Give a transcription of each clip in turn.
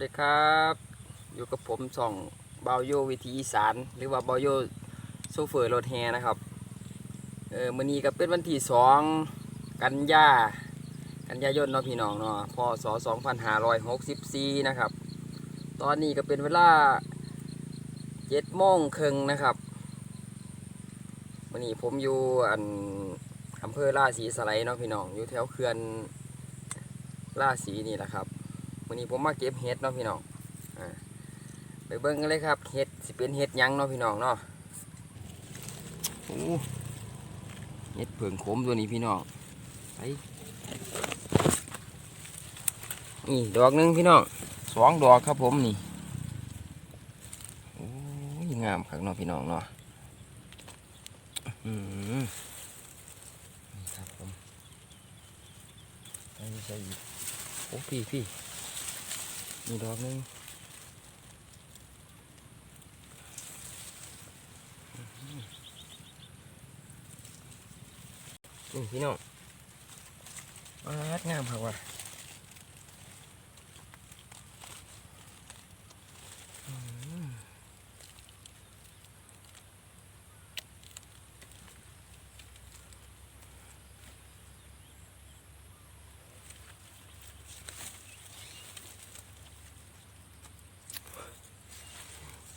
สวัสดีครับ อยู่กับผมส่องเบาโยวิธีอีสาน หรือว่าเบาโยโซเฟอร์รถแฮนะครับเออมื้อนี้ก็เป็นวันที่สองกันยากันยายนเนาะพี่น้องเนาะพศ2564นะครับ ตอนนี้ก็เป็นเวลา7โมงครึ่งนะครับมื้อนี้ผมอยู่อันอำเภอราศีสไลด์เนาะพี่น้องอยู่แถวเขื่อนราศีนี่แหละครับ วันนี้ผมมาเก็บเห็ดเนาะพี่น้องอไปเบิ่งกันเลยครับเห็ดสิเป็นเห็ดยังเนาะพี่น้องเนาะโอ้เห็ดเผิงขมตัวนี้พี่น้องไปนี่ดอกหนึงพี่น้องสองดอกครับผมนี่โอ้ยงามครับเนาะพี่น้องเนาะอื้อหือนี่ครับผมไปใส่อีกโอ้พี่พี่ มีดอกนึงนี่พี่น้องอาดงามครับว่ะ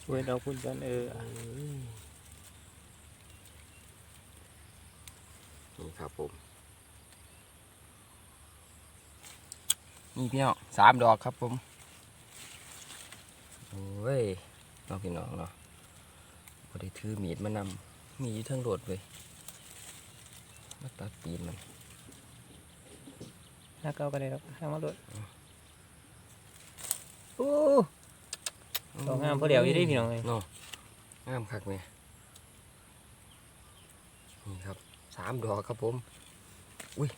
เว้ยเราพูดกันเออนี่ครับผม นี่พี่น้องสามดอกครับผมโอ้ยน้องพี่น้องเนาะพอได้ถือมีดมานำมีอยู่เทั้งโดดเลยมาตัดตีนมันถ้าเก้ากันเลยครับทางมาด้วยโอ้ ดอกงามพอเดียวอยู่เด้พี่น้องเอ้ยเนาะงามคักเนี่ยนี่ครับสามดอกครับผม อุ้ย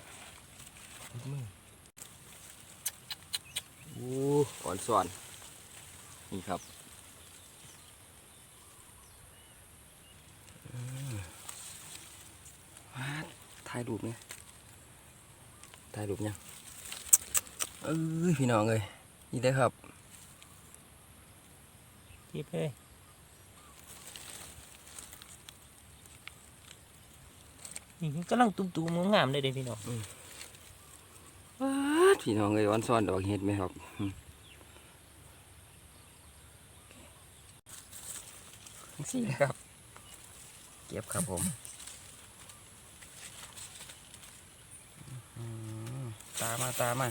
มือโอ้อ่อนส่อน นี่ครับว้าถ่ายรูปเนี่ยถ่ายรูปเนี่ยงเอ้ยพี่น้องเลยนี่ได้ครับ จีบเลยนี่กำลังตุ้มๆงามๆเลยเด้พี่น้องว้าดพี่น้องเลยวันซ้อนดอกเห็ดไหมครับอืมสี่ครับ เก็บครับผมอืมตามมาตามมา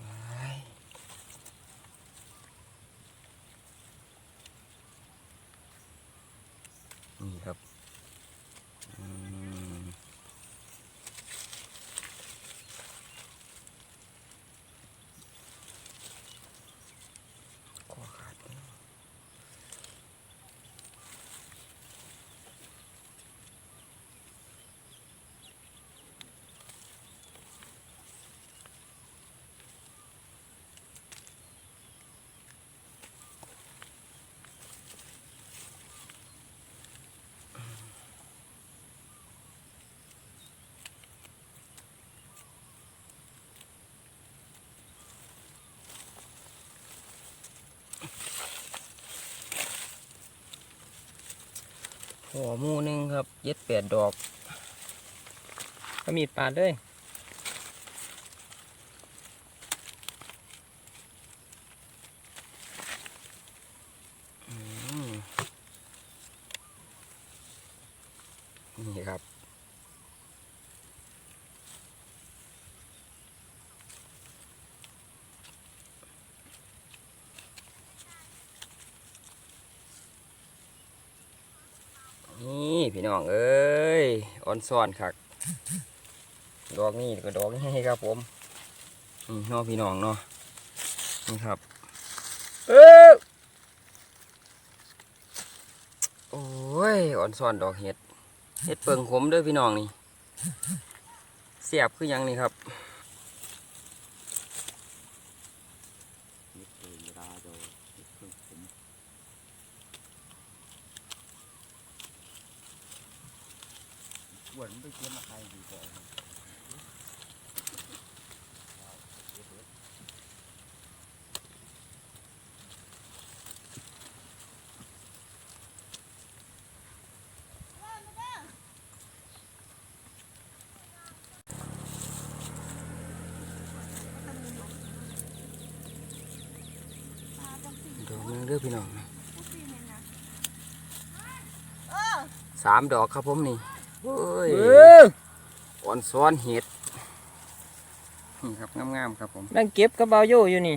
ว้ายนี่ครับอืม คอขาดไปแล้ว หัวหมูหนึงครับเย็ดแปดดอกก็มีดปาด้วย อืมนี่ครับ นี่ พี่น้องเอ้ยอ่อนซ่อนคักดอกนี่ก็ดอกนี่ครับผมนี่น้องพี่น้องเนาะนี่ครับ เออโอ้ยอ่อนซ่อนดอกเห็ดเห็ดเปิงขมด้วยพี่น้องนี่เสียบคือยังนี่ครับ อ้วนมันไปเก็บมาใครดีกว่าดอกนึงเด้อพี่น้องสามดอกครับผมนี่ เฮ้ยเอออ่อนซ้อนเห็ดนี่ครับงามๆครับผมนั่งเก็บกระเบาโยอยู่นี่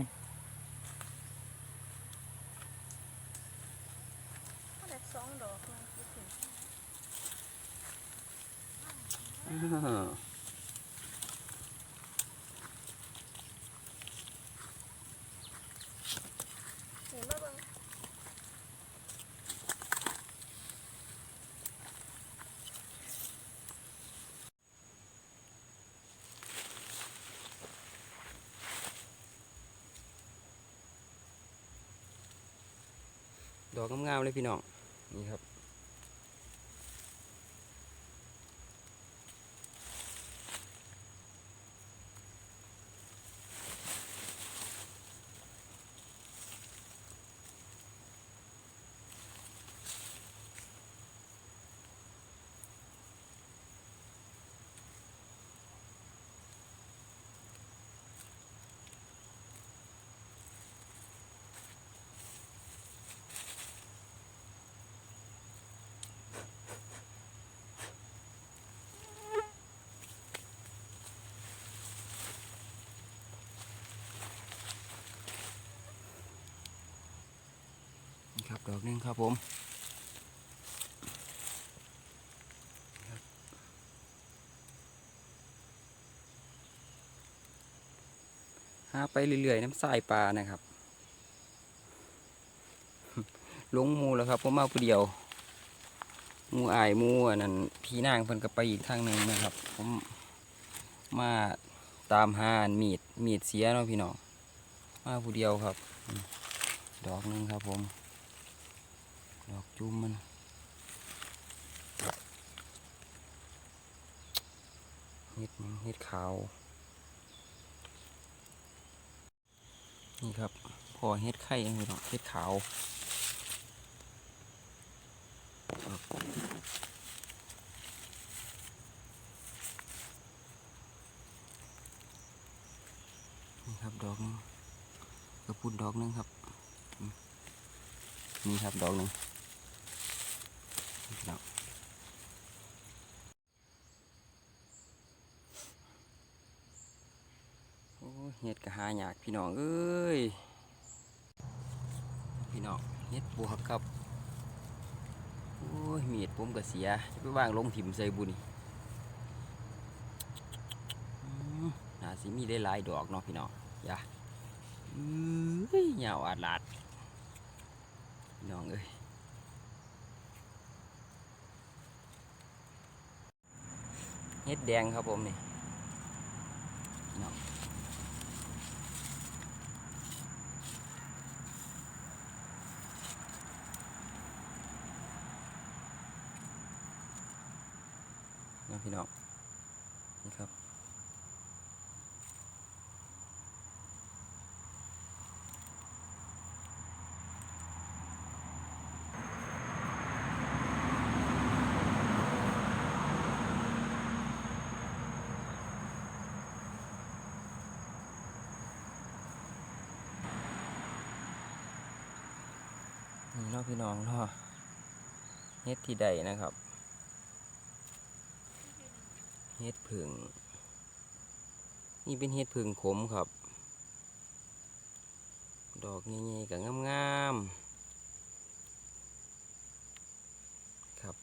เขาได้สองดอกเลยผู้ปีอ่า เห็นบ่เบิ่ง ดอกงามๆเลยพี่น้อง นี่ครับ ดอกนึงครับผมหาไปเรื่อยๆ น้ำทรายปลานะครับลงมูแล้วครับผมมาผู้เดียวมูอายมูอันนั้นพี่นางเพิ่นก็ไปอีกทางหนึ่งนะครับ ผมมาตามหานมีดมีดเสียเนาะพี่น้องมาผู้เดียวครับ ดอกหนึงครับผม ดอกจุ่มมันเห็ดหยังเห็ดขาว นี่ครับพอเห็ดไข่ยังม่หรอกเห็ดขาวนี่ครับดอกนึงกระปุนดอกหนึงครับ นี่ครับดอกหนึง นี่ครับโอ้เห็ดกะหายากพี่น้องเอ้ยพี่น้องเฮ็ดบวกครับโอ้ยมีดผมก็เสียจะไปวางลงถิ่มใส่บุญนี่อืมน่าสิมีได้หลายดอกเนาะพี่น้องอย่าเอ้ยยาวอาดลาดพี่น้องเอ้ย เฮ็ดแดงครับผมนี่พี่น้องนะพี่น้องนี่ครับ นาะพี่น้องเนาะเฮ็ดที่ใดนะครับ เฮ็ดผึ่งนี่เป็นเฮ็ดผึ่งขมครับ ดอกใหญ่ๆกับงามๆครับ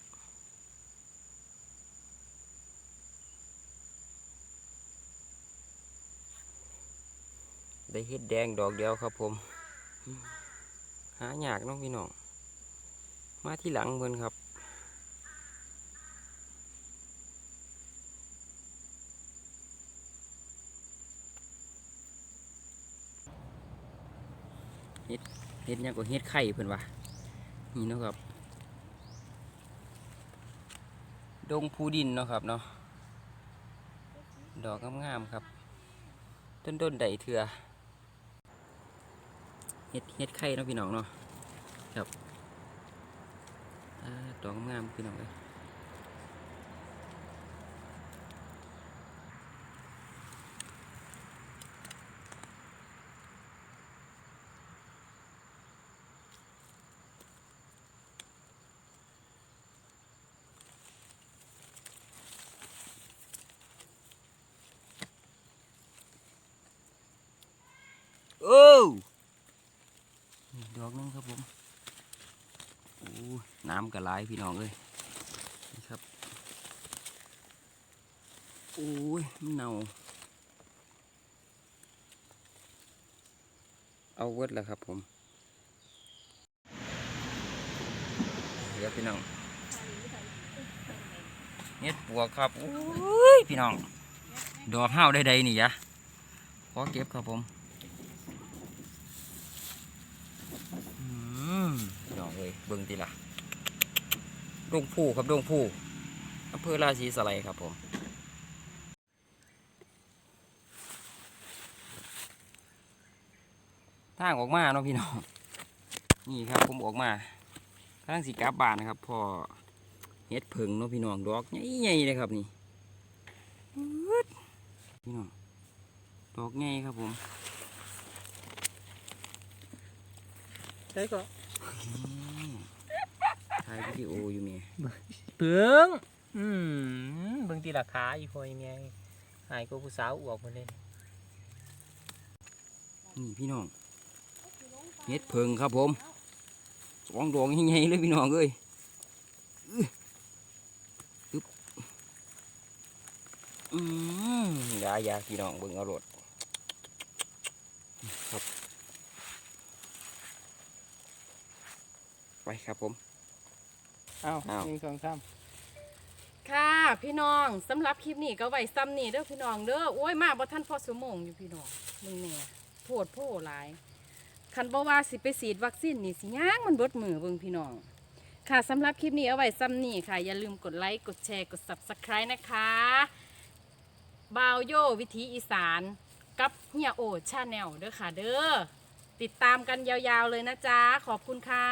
ได้เฮ็ดแดงดอกเดียวครับผมหายากน้องพี่น้อง มาที่หลังเพิ่นครับเฮ็ดหยังก็เฮ็ดไข่เพิ่นว่านี่เนาะครับ ดงภูดินเนาะครับเนาะดอกงามๆครับ ต้นต้นๆใดเถื่อเฮ็ดเฮ็ดไข่เนาะพี่น้องเนาะครับ ตัวงามพี่น้องเอ้ยโอ้ดอกนึงครับผม น้ำกระไรพี่น้องเอ้ยนี่ครับโอ้ยมันเน่าเอาเวิร์ดแล้วครับผมเดี๋ยวพี่น้องเน็ดปวกครับโอ้ยพี่น้อง ดอกห้าวใดๆนี่ยะขอเก็บครับผมอืมพี่น้อง เอ้ยเบิ่งทีละดงผู้ครับดงผู้อำเภอราศีสไลครับผมทางออกมาเนาะพี่น้องนี่ครับผมออกมาทางสีกลับานนะครับ พอเฮ็ดผึ่งเนาะพี่น้องดอกใหญ่ๆเลยครับนี่พี่น้องดอกใหญ่ครับผมใช่ก็ ถ่ายวิดีโออยู่เมียเปืองอืมเบิ่งตีราคาอีพอยเมียหายก็ผู้สาวอวกหมดเลยนี่พี่น้องเฮ็ดเพิงครับผมสองดอกใหญ่ๆเลยพี่น้องเอ้ยอื้ออึ๊บอืมยายาพี่น้องเบิ่งเอารถครับ ไปครับผมอ้าวอ้าวหนึ่งสองสามค่ะพี่น้องสำหรับคลิปนี้ก็ไว้ซ้ำนี่เด้อพี่น้องเด้อโอ้ยมาบ่ทันพอสมงอยู่พี่น้องมึงเนี่ยโพดโพหลายคันบ่ว่าสิไปฉีดวัคซีนนี่สิย่างมันเบิดมือเบิ่งพี่น้อง ค่ะสำหรับคลิปนี้เอาไว้ซ้ำนี่ค่ะ อย่าลืมกดไลค์กดแชร์กด Subscribe นะคะบาวโยวิถีอีสานกับเฮียโอชาแนลเด้อค่ะเด้อติดตามกันยาวๆเลยนะจ๊ะขอบคุณค่ะ